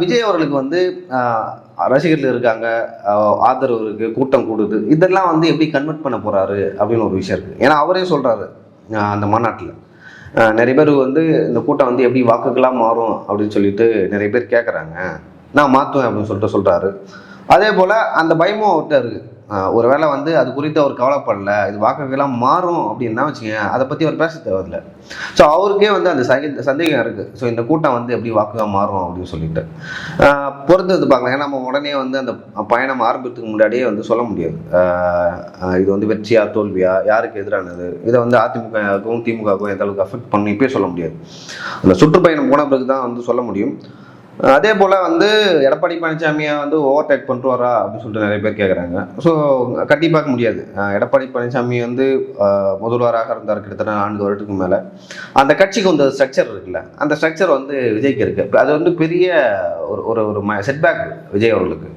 விஜய் அவர்களுக்கு வந்து ரசிகர்கள் இருக்காங்க ஆதரவு இருக்கு கூட்டம் கூடுது. இதெல்லாம் வந்து எப்படி கன்வெர்ட் பண்ண போறாரு அப்படின்னு ஒரு விஷயம் இருக்கு. ஏன்னா அவரே சொல்றாரு அந்த மாநாட்டில். நிறைய பேர் வந்து இந்த கூட்டம் வந்து எப்படி வாக்குகளாக மாறும் அப்படின்னு சொல்லிட்டு நிறைய பேர் கேட்குறாங்க நான் மாற்றுவேன் அப்படின்னு சொல்லிட்டு சொல்கிறாரு அதே போல் அந்த பயமும் அவர்கிட்ட இருக்குது ஒருவேளை வந்து அது குறித்து அவர் கவலைப்படல இது வாக்குகளாக மாறும் அப்படின்னா வச்சுக்கோங்க அதை பற்றி அவர் பேச தேவையில்லை. ஸோ அவருக்கே வந்து அந்த சகி- சந்தேகம் இருக்குது ஸோ இந்த கூட்டம் வந்து எப்படி வாக்குகளாக மாறும் அப்படின்னு சொல்லிட்டு. பொறுத்தது பார்க்கலாம். ஏன்னா நம்ம உடனே வந்து அந்த பயணம் ஆரம்பத்துக்கு முன்னாடியே வந்து சொல்ல முடியாது. இது வந்து வெற்றியா தோல்வியா யாருக்கு எதிரானது? இதை வந்து அதிமுகவுக்கும் திமுகவுக்கும் எந்த அளவுக்கு அஃபெக்ட் பண்ணி இப்பயே சொல்ல முடியாது. அந்த சுற்றுப்பயணம் போன பிறகு தான் வந்து சொல்ல முடியும். அதே போல் வந்து எடப்பாடி பழனிசாமியை வந்து ஓவர்டேக் பண்ணுவாரா அப்படின்னு சொல்லிட்டு நிறைய பேர் கேட்குறாங்க ஸோ கட்டி பார்க்க முடியாது. எடப்பாடி பழனிசாமி வந்து முதல்வராக இருந்தார் கிட்டத்தட்ட நான்கு வருடத்துக்கு மேலே. அந்த கட்சிக்கு வந்து ஸ்ட்ரக்சர் இருக்குல்ல அந்த ஸ்ட்ரக்சர் வந்து விஜய்க்கு இருக்குது அது வந்து பெரிய ஒரு ஒரு ஒரு செட்பேக் விஜய் அவர்களுக்கு.